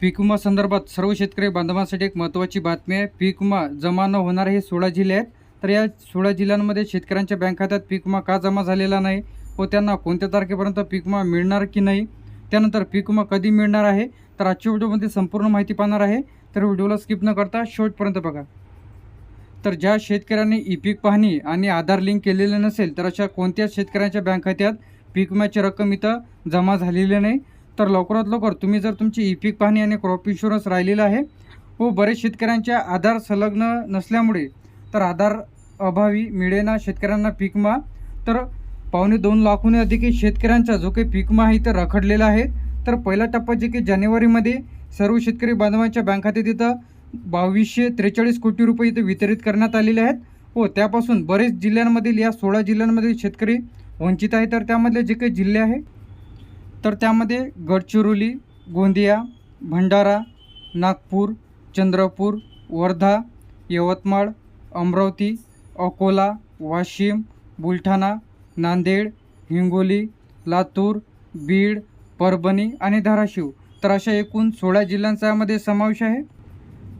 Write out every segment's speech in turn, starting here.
पीक विमा संदर्भात सर्व शेतकरी बांधवांसाठी एक महत्त्वाची बातमी आहे. पीक विमा जमा न होणारे हे सोळा जिल्हे आहेत. तर या सोळा जिल्ह्यांमध्ये शेतकऱ्यांच्या बँक खात्यात पीक विमा का जमा झालेला नाही व त्यांना कोणत्या तारखेपर्यंत पीक विमा मिळणार की नाही त्यानंतर पीक विमा कधी मिळणार आहे? तर आजच्या व्हिडिओमध्ये संपूर्ण माहिती पाहणार आहे. तर व्हिडिओला स्किप न करता शेवटपर्यंत बघा. तर ज्या शेतकऱ्यांनी ई पीक पाहणी आणि आधार लिंक केलेले नसेल तर अशा कोणत्याच शेतकऱ्यांच्या बँक खात्यात पीक विम्याची रक्कम इथं जमा झालेली नाही. तर लवकरात लवकर तुम्ही जर तुमची ई पीक पाहणी आणि क्रॉप इन्शुरन्स राहिलेला आहे व बरेच शेतकऱ्यांच्या आधार संलग्न नसल्यामुळे तर आधार अभावी मिळेना शेतकऱ्यांना पीक तर पावणे दोन लाखहून अधिक शेतकऱ्यांचा जो काही पीक आहे तर रखडलेला आहे. तर पहिला टप्पा जे की जानेवारीमध्ये सर्व शेतकरी बांधवांच्या बँक खात्यात इथं बावीसशे त्रेचाळीस कोटी रुपये इथं वितरित करण्यात आलेले आहेत व त्यापासून बरेच जिल्ह्यांमधील या सोळा जिल्ह्यांमधील शेतकरी वंचित आहे तर त्यामधले जे काही जिल्हे आहे तर त्यामध्ये गडचिरोली गोंदिया भंडारा नागपूर चंद्रपूर वर्धा यवतमाळ अमरावती अकोला वाशिम बुलढाणा नांदेड हिंगोली लातूर बीड परभणी आणि धाराशिव. तर अशा एकूण सोळा जिल्ह्यांचा यामध्ये समावेश आहे.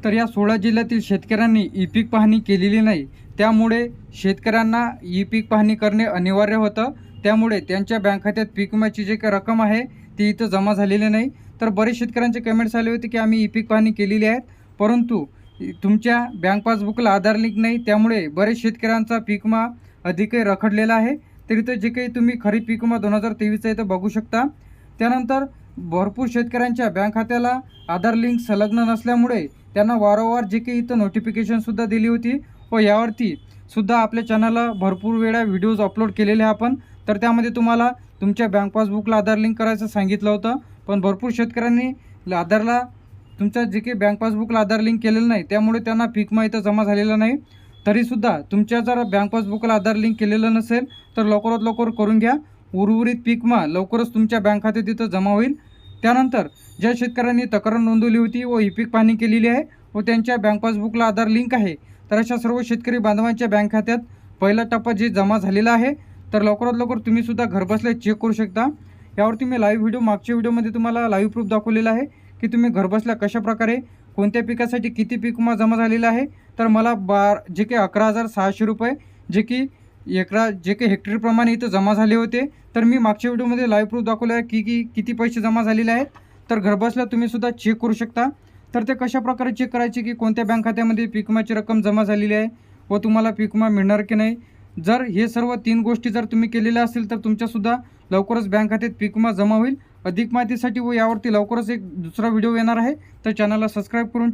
तर या सोळा जिल्ह्यातील शेतकऱ्यांनी ई पीक पाहणी केलेली नाही. त्यामुळे शेतकऱ्यांना ई पीक पाहणी करणे अनिवार्य होतं. त्यामुळे त्यांच्या बँक खात्यात पीक विम्याची जे काही रक्कम आहे ती इथं जमा झालेली नाही. तर बरेच शेतकऱ्यांचे कमेंट्स आले होते की आम्ही ई पीक पाहणी केलेली आहेत परंतु तुमच्या बँक पासबुकला आधार लिंक नाही त्यामुळे बरेच शेतकऱ्यांचा पीक विमा अधिकही रखडलेला आहे. तर इथं जे काही तुम्ही खरीप पीक विमा दोन हजार तेवीसचा इथं बघू शकता. त्यानंतर भरपूर शेतकऱ्यांच्या बँक खात्याला आधार लिंक संलग्न नसल्यामुळे त्यांना वारंवार जे काही इथं नोटिफिकेशनसुद्धा दिली होती. व यावरती सुद्धा आपल्या चॅनलला भरपूर वेळा व्हिडिओज अपलोड केलेले आहे आपण. तर त्यामध्ये तुम्हाला तुमच्या बँक पासबुकला आधार लिंक करायचं सांगितलं होतं. पण भरपूर शेतकऱ्यांनी आधारला तुमच्या जे काही बँक पासबुकला आधार लिंक केलेलं नाही त्यामुळे त्यांना पीक माहिती इथं जमा झालेला नाही. तरीसुद्धा तुमच्या जर बँक पासबुकला आधार लिंक केलेलं नसेल तर लवकरात लवकर करून घ्या. उर्वरित पीकमा लवकरच तुमच्या बँक खात्यात तिथं जमा होईल. त्यानंतर ज्या शेतकऱ्यांनी तक्रार नोंदवली होती व ई पीक पाहणी केलेली आहे व त्यांच्या बँक पासबुकला आधार लिंक आहे. तर अशा सर्व शेतकरी बांधवांच्या बँक खात्यात पहिला टप्पा जे जमा झालेला आहे तर लवकरात लवकर तुम्ही सुद्धा घरबसल्या चेक करू शकता. यावरती मी लाईव्ह व्हिडिओ मागच्या व्हिडिओमध्ये तुम्हाला लाईव्ह प्रूफ दाखवलेला आहे की तुम्ही घरबसल्या कशाप्रकारे कोणत्या पिकासाठी किती पीक विमा जमा झालेला आहे. तर मला बार जे काही अकरा हजार सहाशे रुपये जे की एकरा जे काही हेक्टरप्रमाणे इथं जमा झाले होते. तर मी मागच्या व्हिडिओमध्ये लाईव्ह प्रूफ दाखवलं आहे की की किती पैसे जमा झालेले आहेत. तर घरबसल्या तुम्हीसुद्धा चेक करू शकता. तर ते कशा प्रकारे चेक करायचे की कोणत्या बँक खात्यामध्ये पीक विम्याची रक्कम जमा झालेली आहे व तुम्हाला पीक विमा मिळणार की नाही. जर हे सर्व तीन गोष्टी जर तुम्ही केलेल्या असतील तर तुमच्यासुद्धा लवकरच बँक खात्यात पीक विमा जमा होईल. अधिक माहितीसाठी व यावरती लवकरच एक दुसरा व्हिडिओ येणार आहे. तर चॅनलला सबस्क्राईब करून